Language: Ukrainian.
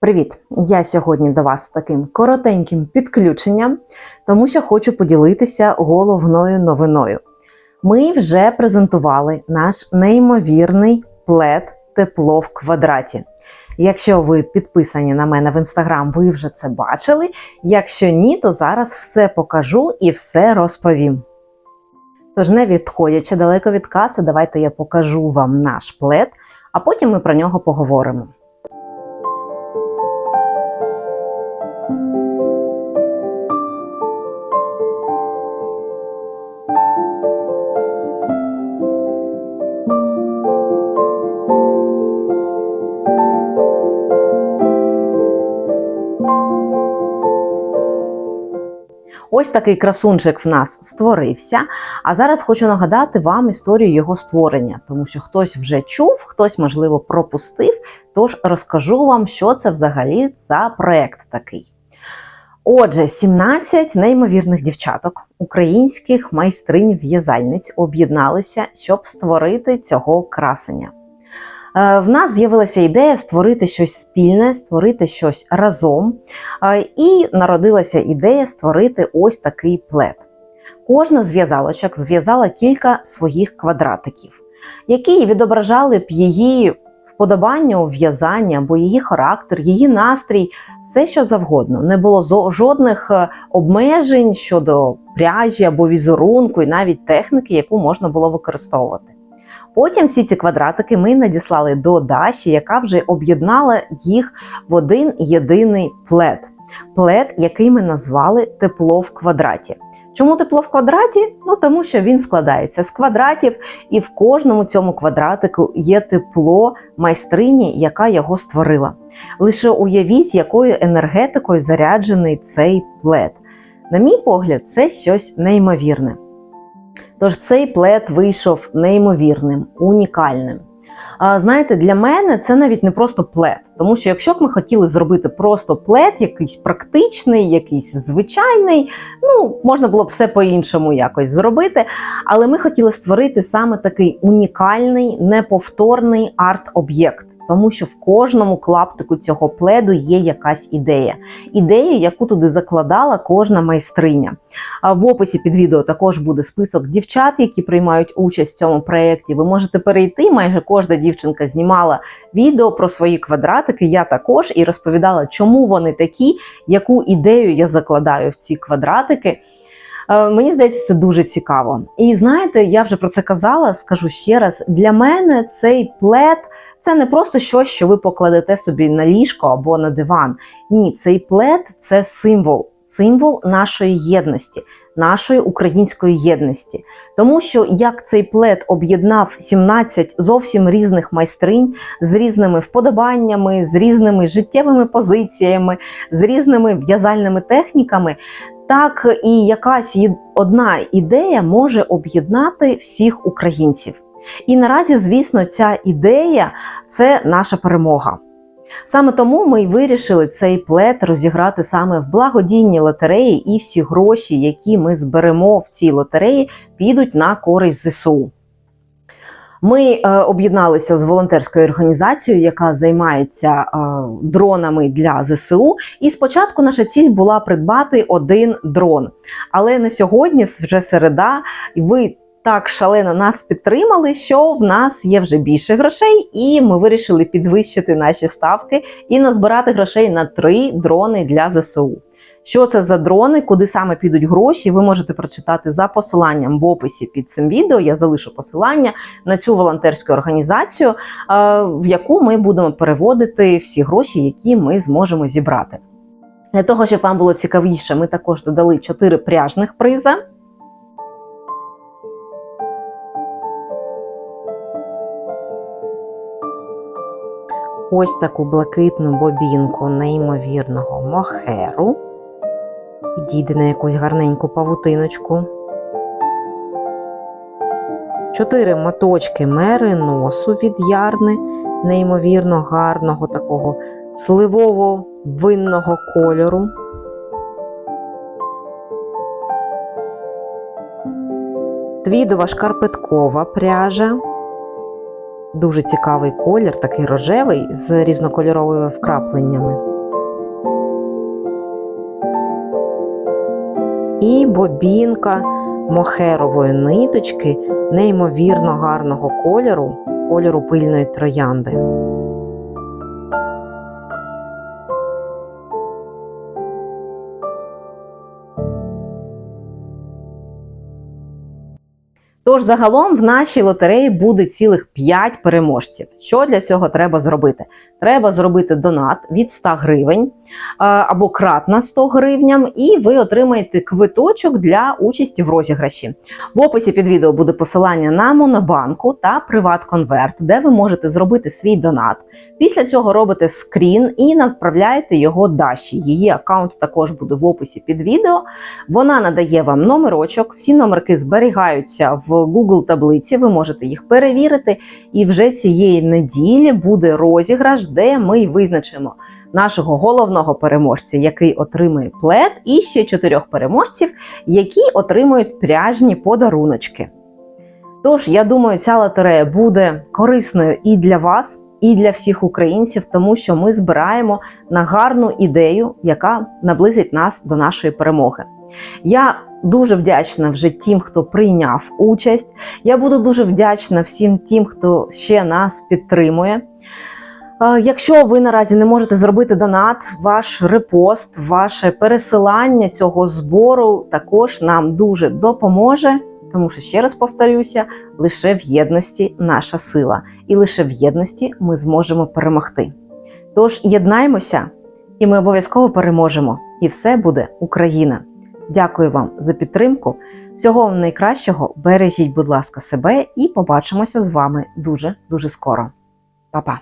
Привіт! Я сьогодні до вас з таким коротеньким підключенням, тому що хочу поділитися головною новиною. Ми вже презентували наш неймовірний плед тепло в квадраті. Якщо ви підписані на мене в інстаграм, ви вже це бачили. Якщо ні, то зараз все покажу і все розповім. Тож, не відходячи далеко від каси, давайте я покажу вам наш плед, а потім ми про нього поговоримо. Ось такий красунчик в нас створився. А зараз хочу нагадати вам історію його створення, тому що хтось вже чув, хтось, можливо, пропустив. Тож розкажу вам, що це взагалі за проект такий. Отже, 17 неймовірних дівчаток, українських майстринь в'язальниць об'єдналися, щоб створити цього красення. Е, В нас з'явилася ідея створити щось спільне, створити щось разом, Е, і народилася ідея створити ось такий плед. Кожна з в'язалочок зв'язала кілька своїх квадратиків, які відображали б її вподобання у в'язанні або її характер, її настрій, все що завгодно. Не було жодних е, обмежень щодо пряжі або візерунку, і навіть техніки, яку можна було використовувати. Потім всі ці квадратики ми надіслали до Даші, яка вже об'єднала їх в один єдиний плед. Плед, який ми назвали тепло в квадраті. Чому тепло в квадраті? Ну тому що він складається з квадратів, і в кожному цьому квадратику є тепло майстрині, яка його створила. Лише уявіть, якою енергетикою заряджений цей плед. На мій погляд, це щось неймовірне. Тож цей плед вийшов неймовірним, унікальним. Знаєте, для мене це навіть не просто плед, тому що якщо б ми хотіли зробити просто плед, якийсь практичний, якийсь звичайний, ну можна було б все по-іншому якось зробити. Але ми хотіли створити саме такий унікальний, неповторний арт-об'єкт, тому що в кожному клаптику цього пледу є якась ідея. Ідея, яку туди закладала кожна майстриня. В описі під відео також буде список дівчат, які приймають участь в цьому проєкті. Ви можете перейти. Майже кожна дівчинка знімала відео про свої квадратики. Я також і розповідала, чому вони такі, яку ідею я закладаю в ці квадратики. Е, Мені здається, це дуже цікаво. І знаєте, я вже про це казала, скажу ще раз: для мене цей плед це не просто щось, що ви покладете собі на ліжко або на диван. Ні, цей плед це символ, символ нашої єдності, нашої української єдності. Тому що як цей плед об'єднав 17 зовсім різних майстринь з різними вподобаннями, з різними життєвими позиціями, з різними в'язальними техніками, так і якась одна ідея може об'єднати всіх українців. І наразі, звісно, ця ідея це наша перемога. Саме тому ми й вирішили цей плед розіграти саме в благодійній лотереї, і всі гроші, які ми зберемо в цій лотереї, підуть на користь ЗСУ. Ми е, об'єдналися з волонтерською організацією, яка займається е, дронами для ЗСУ. І спочатку наша ціль була придбати один дрон. Але на сьогодні, вже середа, ви так шалено нас підтримали, що в нас є вже більше грошей, і ми вирішили підвищити наші ставки і назбирати грошей на три дрони для ЗСУ. Що це за дрони, куди саме підуть гроші? Ви можете прочитати за посиланням в описі під цим відео. Я залишу посилання на цю волонтерську організацію, е, в яку ми будемо переводити всі гроші, які ми зможемо зібрати. Для того, щоб вам було цікавіше, ми також додали 4 пряжних приза. Ось таку блакитну бобінку неймовірного мохеру. Підійде на якусь гарненьку павутиночку. Чотири моточки мериносу від ярни, неймовірно гарного такого сливово-винного кольору. Твідова шкарпеткова пряжа. Дуже цікавий колір, такий рожевий з різнокольоровими вкрапленнями. І бобінка мохерової ниточки неймовірно гарного кольору, кольору пильної троянди. Тож загалом в нашій лотереї буде цілих 5 переможців. Що для цього треба зробити? Треба зробити донат від 100 гривень е, або кратна 100 гривням, і ви отримаєте квиточок для участі в розіграші. В описі під відео буде посилання на Монобанку та Приват-Конверт, де ви можете зробити свій донат. Після цього робите скрін і направляєте його Даші. Її аккаунт також буде в описі під відео. Вона надає вам номерочок, всі номерки зберігаються в Google таблиці. Ви можете їх перевірити. І вже цієї неділі буде розіграш, де ми визначимо нашого головного переможця, який отримує плед, і ще чотирьох переможців, які отримують пряжні подаруночки. Тож, я думаю, ця лотерея буде корисною і для вас, і для всіх українців, тому що ми збираємо на гарну ідею, яка наблизить нас до нашої перемоги. Я дуже вдячна вже тим, хто прийняв участь. Я буду дуже вдячна всім тим, хто ще нас підтримує. Якщо ви наразі не можете зробити донат, ваш репост, ваше пересилання цього збору також нам дуже допоможе. Тому що, ще раз повторюся, лише в єдності наша сила, і лише в єдності ми зможемо перемогти. Тож єднаймося, і ми обов'язково переможемо, і все буде Україна. Дякую вам за підтримку. Всього вам найкращого. Бережіть, будь ласка, себе, і побачимося з вами дуже дуже скоро. Па-па!